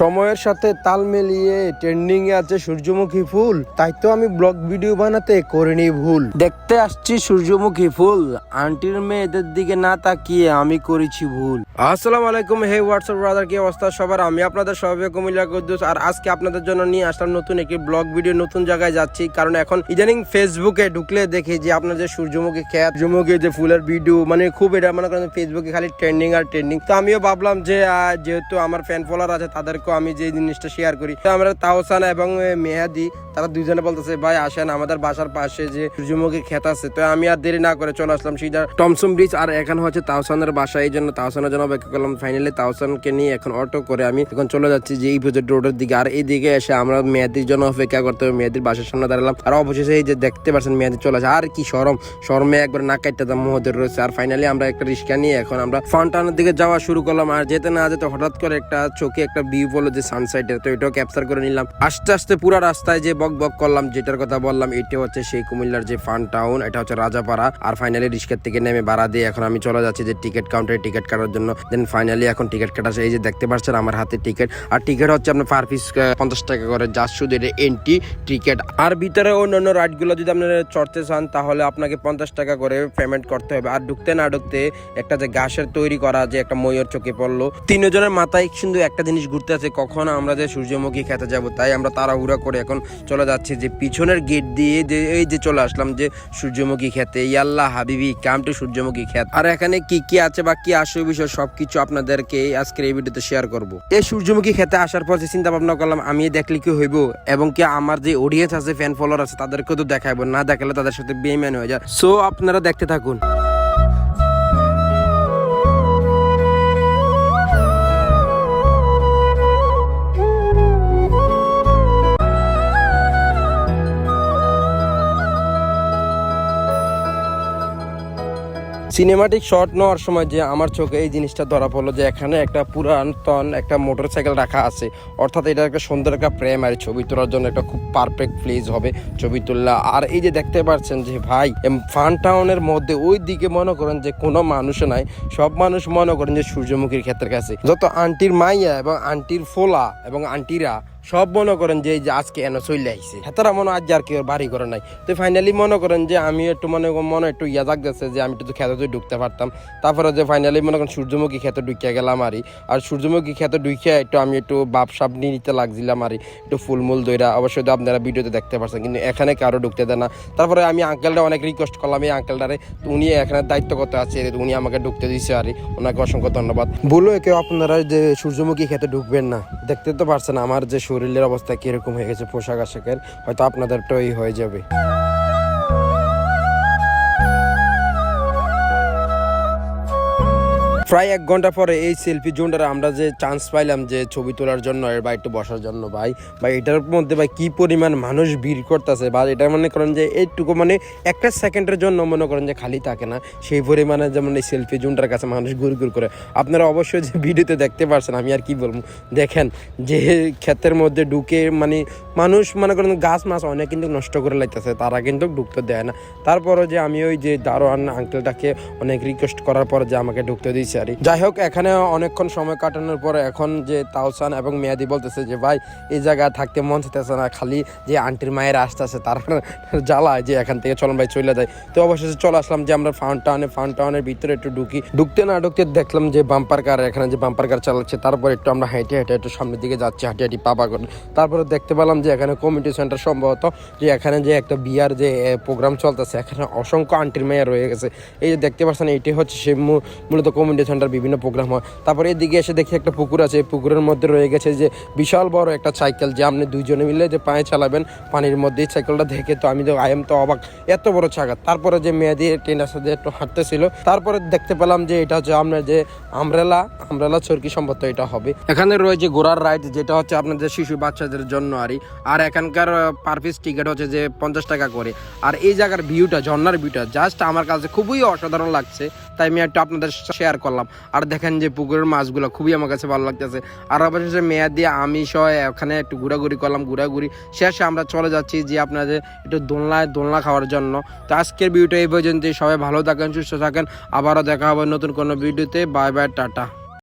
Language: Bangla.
সময়ের সাথে তাল মিলিয়ে ট্রেন্ডিং এ আছে সূর্যমুখী ফুল, তাই তো আমি ব্লগ ভিডিও বানাতে করিনি ভুল। দেখতে আসছি সূর্যমুখী ফুল আন্টির মেয়েদের দিকে না তাকিয়ে আমি করেছি ভুল। আসসালামু আলাইকুম হে হোয়াটসঅ্যাপ ব্রাদার কি অবস্থা সবার? আমি আপনাদের সবাই কুমিল্লা কুদ্দুস, আর আজকে আপনাদের জন্য নিয়ে আসলাম নতুন একটি ব্লগ ভিডিও নতুন জায়গায় যাচ্ছি, কারণ এখন ইদানিং ফেসবুকে ঢুকলে দেখি যে আপনার যে সূর্যমুখী খেত সূর্যমুখী যে ফুলের ভিডিও মানে খুব এটা মনে করেন ফেসবুকে খালি ট্রেন্ডিং আর ট্রেন্ডিং তো আমিও ভাবলাম যে যেহেতু আমার ফ্যান ফলোয়ার আছে তাদেরকেও আমি যে জিনিসটা শেয়ার করি। তো আমরা তাওসান এবং মেহাদি তারা দুজনে বলতেছে, ভাই, আসেন আমাদের বাসার পাশে যে সূর্যমুখী খেত আছে। তো আমি আর দেরি না করে চলে আসলাম সিধা টমসম ব্রিজ আর এখন হচ্ছে তাওসানের বাসা, এই জন্য তাওসানের জন্য অপেক্ষা করলাম। ফাইনালি তাওসানকে নিয়ে এখন অটো করে আমি এখন চলে যাচ্ছি যে এই প্রজেক্ট রোডের দিকে। আর এই দিকে এসে আমরা মেয়াদির জন্য অপেক্ষা করতে হবে। মেয়াদির বাসার সামনে দাঁড়ালাম। আর অবশেষে এই যে দেখতে পাচ্ছেন মেয়াদি চলে আসে। আর কি সরম শরমে একবার না কাটতে দাম মহোদয় রয়েছে। আর ফাইনালি আমরা একটা রিক্সা নিয়ে এখন আমরা ফান্টানের দিকে যাওয়া শুরু করলাম। আর যেতে না যেতে হঠাৎ করে একটা চোখে একটা ভিউ পড়ল যে সানসাইডের তো এটাও ক্যাপচার করে নিলাম। আস্তে আস্তে পুরো রাস্তায় যে বক বক করলাম, যেটার কথা বললাম, এটা হচ্ছে সেই কুমিল্লার যে ফান টাউন, এটা হচ্ছে রাজাপাড়া। আর ফাইনালি রিক্সার থেকে নেমে ভাড়া দিয়ে এখন আমি চলে যাচ্ছি যে টিকিট কাউন্টারে টিকিট কাটার জন্য। দেন ফাইনালি এখন টিকিট কাটা এই যে দেখতে পাচ্ছেন আমার হাতে টিকিট আর টিকিট হচ্ছে আপনার পার পিস পঞ্চাশ টাকা করে যা শুধু এটা এন্ট্রি টিকিট আর ভিতরে অন্যান্য রাইডগুলো যদি আপনারা চড়তে চান, তাহলে আপনাকে পঞ্চাশ টাকা করে পেমেন্ট করতে হবে। আর ঢুকতে না ঢুকতে একটা যে ঘাসের তৈরি করা, যে একটা ময়ূর চোখে পড়ল, তিনজনের মাথায় কিন্তু একটা জিনিস ঘুরতে আছে কখন আমরা যে সূর্যমুখী খেতে যাব, তাই আমরা তাড়াহুড়া করে এখন চলে যাচ্ছি যে পিছনের গেট দিয়ে যে এই যে চলে আসলাম যে সূর্যমুখী খেতে ইয়াল্লাহ হাবিবি কাম টু সূর্যমুখী খেত আর এখানে কি কি আছে বা কি আসে বিষয় সবকিছু আপনাদেরকে আজকের এই ভিডিওতে শেয়ার করব। এই সূর্যমুখী খেতে আসার পর যে চিন্তা ভাবনা করলাম, আমি দেখলে কি হইব? এবং কি আমার যে অডিয়েন্স আছে ফ্যান ফলোয়ার আছে, তাদেরকেও তো দেখাবো না দেখালে তাদের সাথে বেইমান হয়ে যায়। সো আপনারা দেখতে থাকুন। সিনেমাটিক শট নেওয়ার সময় যে আমার চোখে এই জিনিসটা ধরা পড়ল যে এখানে একটা পুরাতন একটা মোটর সাইকেল রাখা আছে। অর্থাৎ এটা একটা সুন্দর একটা প্রেমারি ছবি তোলার জন্য একটা খুব পারফেক্ট প্লেস হবে ছবি তোলা আর এই যে দেখতে পাচ্ছেন যে ভাই ফান টাউনের মধ্যে ওই দিকে মনে করেন যে কোনো মানুষ নাই, সব মানুষ মনে করেন যে সূর্যমুখীর ক্ষেত্রের কাছে। যত আন্টির মাইয়া এবং আন্টির ফোলা এবং আন্টিরা সব মনে করেন যে আজকে এনে চলে আইছে। হেতারা মনে হয় আজ আর কেউ বাড়ি করে নাই। তো ফাইনালি মনে করেন যে আমি একটু মনে মনে একটু ইয়া জাগতেছে যে আমি একটু খেতে ঢুকতে পারতাম। তারপরে যে ফাইনালি মনে করেন সূর্যমুখী খেতে ঢুকিয়ে গেলাম আরই। আর সূর্যমুখী খেতে ঢুকিয়ে একটু আমি একটু বাপ সাপ নিয়ে নিতে লাগছিলাম আরই, একটু ফুলমুল দইরা। অবশ্যই তো আপনারা ভিডিওতে দেখতে পাচ্ছেন কিন্তু এখানে কারও ঢুকতে দেয় না। তারপরে আমি আঙ্কেলটা অনেক রিকোয়েস্ট করলাম, এই আঙ্কেলটারে উনি এখানে দায়িত্ব কত আছে? উনি আমাকে ঢুকতে দিচ্ছে আরই। ওনাকে অসংখ্য ধন্যবাদ। বলো কেউ আপনারা যে সূর্যমুখী খেতে ঢুকবেন না, দেখতে তো পারছেন আমার যে শরীরের অবস্থা কীরকম হয়ে গেছে পোশাক আশাকের হয়তো আপনাদেরটাই হয়ে যাবে। প্রায় এক ঘণ্টা পরে এই সেলফি জোনটারে আমরা যে চান্স পাইলাম যে ছবি তোলার জন্য এর বা একটু বসার জন্য, ভাই। বা এটার মধ্যে ভাই কি পরিমাণ মানুষ ভিড় করতেছে বা এটা মনে করেন যে এইটুকু মানে একটা সেকেন্ডের জন্য মনে করেন যে খালি থাকে না। সেই পরিমাণে যেমন এই সেলফি জোনটার কাছে মানুষ ঘুর ঘুর করে। আপনারা অবশ্যই যে ভিডিওতে দেখতে পারছেন, আমি আর কি বলব? দেখেন, যে ক্ষেতের মধ্যে ঢুকে মানে মানুষ মনে করেন গাছ মাছ অনেক কিন্তু নষ্ট করে লাগতেছে তারা কিন্তু ঢুকতে দেয় না। তারপরও যে আমি ওই যে দারোয়ান আঙ্কেলটাকে অনেক রিকোয়েস্ট করার পর যে আমাকে ঢুকতে দিয়েছে কি। যাই হোক এখানে অনেকক্ষণ সময় কাটানোর পরে এখন যে তাওসান এবং মেয়াদি বলতেছে যে, ভাই, এই জায়গায় থাকতে মন চাইতেছে না। খালি যে আন্টির মায়ের আসতেছে তার জ্বালায় যে এখান থেকে চলুন ভাই, চলে যায় তো অবশেষে চলে আসলাম যে, আমরা ফাউন টাউনে ফাউন টাউনের ভিতরে একটু ঢুকি। ঢুকতে না ঢুকতে দেখলাম যে, বাম্পার কার, এখানে যে বাম্পার কার চালাচ্ছে, তারপর একটু আমরা হেঁটে হেঁটে, একটু সামনের দিকে যাচ্ছি, হাঁটি হাঁটি পাপা করে তারপরে দেখতে পেলাম যে, এখানে কমিউনিটি সেন্টার সম্ভবত যে, এখানে যে একটা বিয়ার যে প্রোগ্রাম চলতেছে, এখানে অসংখ্য আন্টির মেয়ে রয়ে গেছে। এই যে দেখতে পাচ্ছেন, এটি হচ্ছে সে মূলত কমিউনিটি সেন্টার বিভিন্ন প্রোগ্রাম হয়। তারপরে এদিকে এসে দেখি একটা পুকুর আছে, এই পুকুরের মধ্যে রয়ে গেছে যে বিশাল বড় একটা সাইকেল যে আপনি দুইজনে মিলে যে পায়ে চালাবেন, পানির মধ্যে এই সাইকেলটা দেখে তো আমি তো আই এম তো অবাক। এত বড় চাকা। তারপরে যে মেয়েদের ট্রেনের সাথে একটু হাঁটতেছিল, তারপরে দেখতে পেলাম যে এটা হচ্ছে আপনার যে আমরেলা আমরেলা চরকি সম্ভবত এটা হবে। এখানে রয়েছে ঘোড়ার রাইড যেটা হচ্ছে আপনাদের শিশু বাচ্চাদের জন্য আরই। আর এখানকার পার পিস টিকিট হচ্ছে যে পঞ্চাশ টাকা করে। আর এই জায়গার ভিউটা ঝর্ণার ভিউটা জাস্ট আমার কাছে খুবই অসাধারণ লাগছে। তাই আমি একটু আপনাদের শেয়ার করলাম। আর দেখেন যে পুকুরের মাছগুলো খুবই আমার কাছে ভালো লাগতেছে। আর অবশেষে মেয়াদ দিয়ে আমি সহ ওখানে একটু ঘোরাঘুরি করলাম, ঘোরাঘুরি। শেষে আমরা চলে যাচ্ছি যে আপনাদের একটু দোলনায় দোলনা খাওয়ার জন্য। তো আজকের ভিডিওটা এই পর্যন্ত সবাই ভালো থাকেন, সুস্থ থাকেন। আবারও দেখা হবে নতুন কোনো ভিডিওতে। Bye bye, tata.